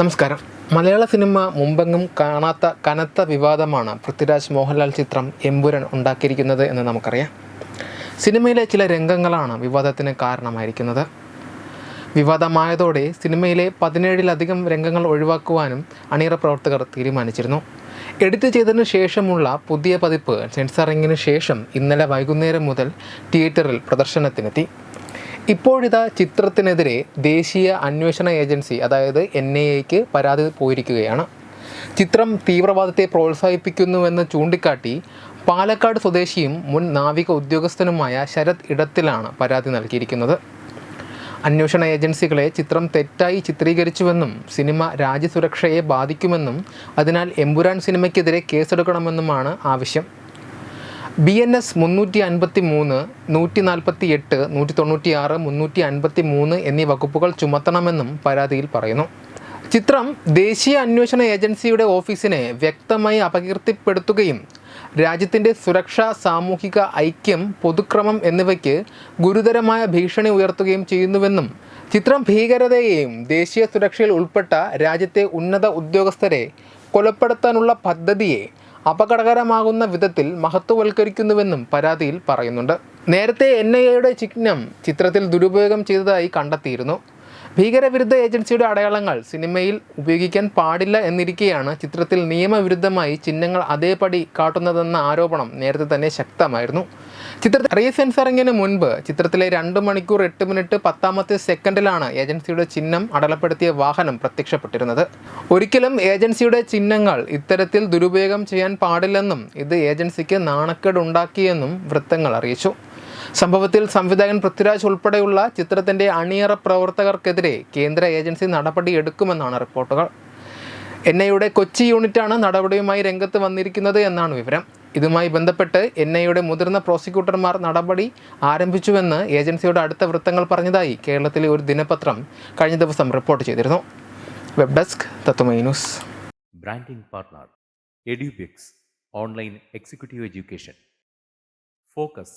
നമസ്കാരം. മലയാള സിനിമ മുമ്പെങ്ങും കാണാത്ത കനത്ത വിവാദമാണ് പൃഥ്വിരാജ് മോഹൻലാൽ ചിത്രം എമ്പുരൻ ഉണ്ടാക്കിയിരിക്കുന്നത് എന്ന് നമുക്കറിയാം. സിനിമയിലെ ചില രംഗങ്ങളാണ് വിവാദത്തിന് കാരണമായിരിക്കുന്നത്. വിവാദമായതോടെ സിനിമയിലെ പതിനേഴിലധികം രംഗങ്ങൾ ഒഴിവാക്കുവാനും അണിയറ പ്രവർത്തകർ തീരുമാനിച്ചിരുന്നു. എഡിറ്റ് ചെയ്തതിനു ശേഷമുള്ള പുതിയ പതിപ്പ് സെൻസറിങ്ങിന് ശേഷം ഇന്നലെ വൈകുന്നേരം മുതൽ തിയേറ്ററിൽ പ്രദർശനത്തിനെത്തി. ഇപ്പോഴിതാ ചിത്രത്തിനെതിരെ ദേശീയ അന്വേഷണ ഏജൻസി അതായത് എൻ ഐ എക്ക് പരാതി പോയിരിക്കുകയാണ്. ചിത്രം തീവ്രവാദത്തെ പ്രോത്സാഹിപ്പിക്കുന്നുവെന്ന് ചൂണ്ടിക്കാട്ടി പാലക്കാട് സ്വദേശിയും മുൻ നാവിക ഉദ്യോഗസ്ഥനുമായ ശരത് ഇടത്തിലാണ് പരാതി നൽകിയിരിക്കുന്നത്. അന്വേഷണ ഏജൻസികളെ ചിത്രം തെറ്റായി ചിത്രീകരിച്ചുവെന്നും സിനിമ രാജ്യസുരക്ഷയെ ബാധിക്കുമെന്നും അതിനാൽ എമ്പുരാൻ സിനിമയ്ക്കെതിരെ കേസെടുക്കണമെന്നുമാണ് ആവശ്യം. ബി എൻ എസ് മുന്നൂറ്റി അൻപത്തി മൂന്ന് നൂറ്റി നാൽപ്പത്തി എട്ട് നൂറ്റി തൊണ്ണൂറ്റി ആറ് മുന്നൂറ്റി അൻപത്തി മൂന്ന് എന്നീ വകുപ്പുകൾ ചുമത്തണമെന്നും പരാതിയിൽ പറയുന്നു. ചിത്രം ദേശീയ അന്വേഷണ ഏജൻസിയുടെ ഓഫീസിനെ വ്യക്തമായി അപകീർത്തിപ്പെടുത്തുകയും രാജ്യത്തിന്റെ സുരക്ഷ സാമൂഹിക ഐക്യം പൊതുക്രമം എന്നിവയ്ക്ക് ഗുരുതരമായ ഭീഷണി ഉയർത്തുകയും ചെയ്യുന്നുവെന്നും ചിത്രം ഭീകരതയെയും ദേശീയ സുരക്ഷയിൽ ഉൾപ്പെട്ട രാജ്യത്തെ ഉന്നത ഉദ്യോഗസ്ഥരെ കൊലപ്പെടുത്താനുള്ള പദ്ധതിയെ അപകടകരമാകുന്ന വിധത്തിൽ മഹത്വവൽക്കരിക്കുന്നുവെന്നും പരാതിയിൽ പറയുന്നുണ്ട്. നേരത്തെ എൻ ഐ എയുടെ ചിഹ്നം ചിത്രത്തിൽ ദുരുപയോഗം ചെയ്തതായി കണ്ടെത്തിയിരുന്നു. ഭീകരവിരുദ്ധ ഏജൻസിയുടെ അടയാളങ്ങൾ സിനിമയിൽ ഉപയോഗിക്കാൻ പാടില്ല എന്നിരിക്കെയാണ് ചിത്രത്തിൽ നിയമവിരുദ്ധമായി ചിഹ്നങ്ങൾ അതേപടി കാട്ടുന്നതെന്ന ആരോപണം നേരത്തെ തന്നെ ശക്തമായിരുന്നു. ചിത്രത്തിൽ റീസെൻസറിങ്ങിന് മുൻപ് ചിത്രത്തിലെ രണ്ട് മണിക്കൂർ എട്ട് മിനിറ്റ് പത്താമത്തെ സെക്കൻഡിലാണ് ഏജൻസിയുടെ ചിഹ്നം അടലപ്പെടുത്തിയ വാഹനം പ്രത്യക്ഷപ്പെട്ടിരുന്നത്. ഒരിക്കലും ഏജൻസിയുടെ ചിഹ്നങ്ങൾ ഇത്തരത്തിൽ ദുരുപയോഗം ചെയ്യാൻ പാടില്ലെന്നും ഇത് ഏജൻസിക്ക് നാണക്കേട് ഉണ്ടാക്കിയെന്നും വൃത്തങ്ങൾ അറിയിച്ചു. സംഭവത്തിൽ സംവിധായകൻ പൃഥ്വിരാജ് ഉൾപ്പെടെയുള്ള ചിത്രത്തിന്റെ അണിയറ പ്രവർത്തകർക്കെതിരെ കേന്ദ്ര ഏജൻസി നടപടി എടുക്കുമെന്നാണ് റിപ്പോർട്ടുകൾ. എൻ ഐയുടെ കൊച്ചി യൂണിറ്റാണ് നടപടിയുമായി രംഗത്ത് വന്നിരിക്കുന്നത് എന്നാണ് വിവരം. ഇതുമായി ബന്ധപ്പെട്ട് എൻ ഐയുടെ മുതിർന്ന പ്രോസിക്യൂട്ടർമാർ നടപടി ആരംഭിച്ചുവെന്ന് ഏജൻസിയുടെ അടുത്ത വൃത്തങ്ങൾ പറഞ്ഞതായി കേരളത്തിലെ ഒരു ദിനപത്രം കഴിഞ്ഞ ദിവസം റിപ്പോർട്ട് ചെയ്തിരുന്നു. Web desk Tatvamayi branding partner Edubix online executive education. Focus